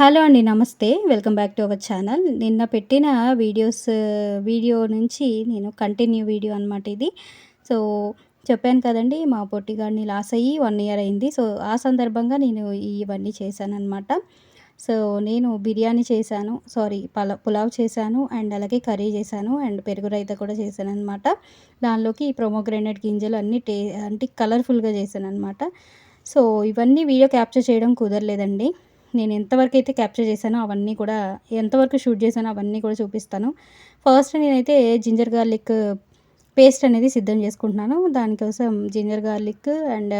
Hello అండి నమస్తే. Welcome back to our channel. నిన్న పెట్టిన వీడియోస్ వీడియో నుంచి నేను కంటిన్యూ వీడియో అనమాట ఇది. సో చెప్పాను కదండి మా పొట్టిగాడిని లాస్ అయ్యి వన్ ఇయర్ అయింది. సో ఆ సందర్భంగా నేను ఇవన్నీ చేశాను అనమాట సో నేను బిర్యానీ చేశాను సారీ పల పులావ్ చేశాను అండ్ అలాగే కర్రీ చేశాను అండ్ పెరుగు రైత కూడా చేశాను అనమాట దానిలోకి ప్రొమోగ్రెనేట్ గింజలు అన్నీ టే అంటే కలర్ఫుల్గా చేశాను అనమాట సో ఇవన్నీ వీడియో క్యాప్చర్ చేయడం కుదరలేదండి. నేను ఎంతవరకు అయితే క్యాప్చర్ చేశానో అవన్నీ కూడా ఎంతవరకు షూట్ చేశానో అవన్నీ కూడా చూపిస్తాను. ఫస్ట్ నేనైతే జింజర్ గార్లిక్ పేస్ట్ అనేది సిద్ధం చేసుకుంటున్నాను. దానికోసం జింజర్ గార్లిక్ అండ్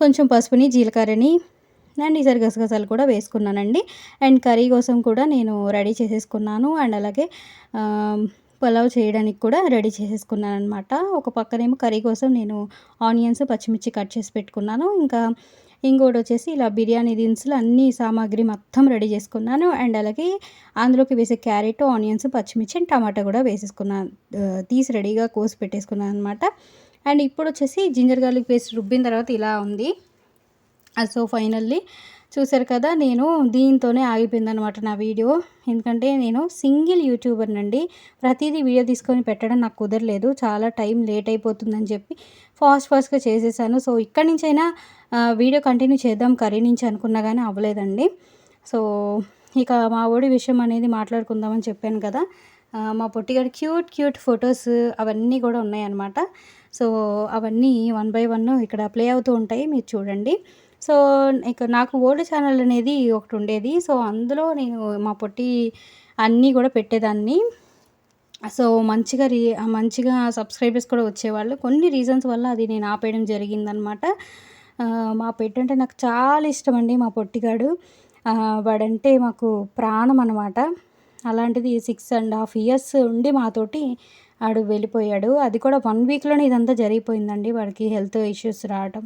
కొంచెం పసుపుని జీలకర్రని అండ్ ఈసారి గసగసాలు కూడా వేసుకున్నానండి. అండ్ కర్రీ కోసం కూడా నేను రెడీ చేసేసుకున్నాను. అండ్ అలాగే పులావ్ చేయడానికి కూడా రెడీ చేసేసుకున్నాను అనమాట ఒక పక్కనేమో కర్రీ కోసం నేను ఆనియన్స్ పచ్చిమిర్చి కట్ చేసి పెట్టుకున్నాను. ఇంకా ఇంకోటి వచ్చేసి ఇలా బిర్యానీ దినుసులు అన్ని సామాగ్రి మొత్తం రెడీ చేసుకున్నాను. అండ్ అలాగే అందులోకి వేసే క్యారెట్ ఆనియన్స్ పచ్చిమిర్చి అండ్ టమాటా కూడా వేసేసుకున్నాను తీసి రెడీగా కోసి పెట్టేసుకున్నాను అనమాట అండ్ ఇప్పుడు వచ్చేసి జింజర్ గార్లిక్ పేస్ట్ రుబ్బిన తర్వాత ఇలా ఉంది. సో ఫైనల్లీ చూసారు కదా నేను దీంతోనే ఆగిపోయిందనమాట నా వీడియో. ఎందుకంటే నేను సింగిల్ యూట్యూబర్ నండి. ప్రతిదీ వీడియో తీసుకొని పెట్టడం నాకు కుదరలేదు. చాలా టైం లేట్ అయిపోతుందని చెప్పి ఫాస్ట్ ఫాస్ట్గా చేసేసాను. సో ఇక్కడి నుంచైనా వీడియో కంటిన్యూ చేద్దాం కర్రీ నుంచి అనుకున్నా కానీ అవ్వలేదండి. సో ఇక మా ఓడి విషయం అనేది మాట్లాడుకుందామని చెప్పాను కదా. మా పొట్టిగాడి క్యూట్ క్యూట్ ఫొటోస్ అవన్నీ కూడా ఉన్నాయన్నమాట. సో అవన్నీ వన్ బై వన్ ఇక్కడ ప్లే అవుతూ ఉంటాయి మీరు చూడండి. సో ఇక నాకు ఓల్డ్ ఛానల్ అనేది ఒకటి ఉండేది. సో అందులో నేను మా పొట్టి అన్నీ కూడా పెట్టేదాన్ని. సో మంచిగా రీ మంచిగా సబ్స్క్రైబర్స్ కూడా వచ్చేవాళ్ళు. కొన్ని రీజన్స్ వల్ల అది నేను ఆపేయడం జరిగిందనమాట మా పెట్ అంటే నాకు చాలా ఇష్టం అండి మా పొట్టిగాడు. వాడంటే మాకు ప్రాణం అనమాట అలాంటిది సిక్స్ అండ్ హాఫ్ ఇయర్స్ ఉండి మాతోటి ఆడు వెళ్ళిపోయాడు. అది కూడా వన్ వీక్లోనే ఇదంతా జరిగిపోయిందండి. వాడికి హెల్త్ ఇష్యూస్ రావటం.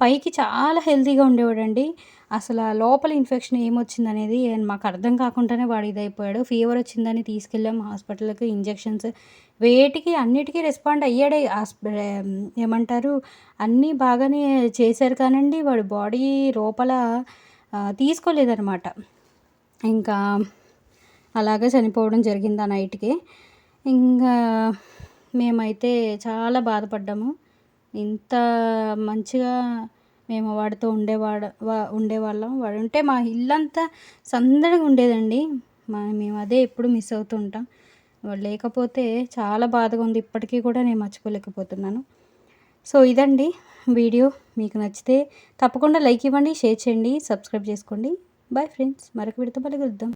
పైకి చాలా హెల్తీగా ఉండేవాడండి. అసలు ఆ లోపల ఇన్ఫెక్షన్ ఏమొచ్చింది అనేది మాకు అర్థం కాకుండానే వాడు ఇదైపోయాడు. ఫీవర్ వచ్చిందని తీసుకెళ్ళాం హాస్పిటల్కి ఇంజెక్షన్స్. వేటికి అన్నిటికీ రెస్పాండ్ అయ్యాడే ఏమంటారు? అన్నీ బాగానే చేశారు కానండి వాడు బాడీ లోపల తీసుకోలేదనమాట ఇంకా అలాగే చనిపోవడం జరిగింది ఆ నైట్కి. ఇంకా మేమైతే చాలా బాధపడ్డాము. ఇంత మంచిగా మేము వాడితో ఉండేవాడ ఉండేవాళ్ళం. వాడు ఉంటే మా ఇల్లంతా సందడిగా ఉండేదండి. మా మేము అదే ఎప్పుడు మిస్ అవుతూ ఉంటాం లేకపోతే చాలా బాధగా ఉంది. ఇప్పటికీ కూడా నేను మర్చిపోలేకపోతున్నాను. సో ఇదండి వీడియో. మీకు నచ్చితే తప్పకుండా లైక్ ఇవ్వండి షేర్ చేయండి సబ్స్క్రైబ్ చేసుకోండి. Bye friends. మరొక విడత మళ్ళీ కలుద్దాం.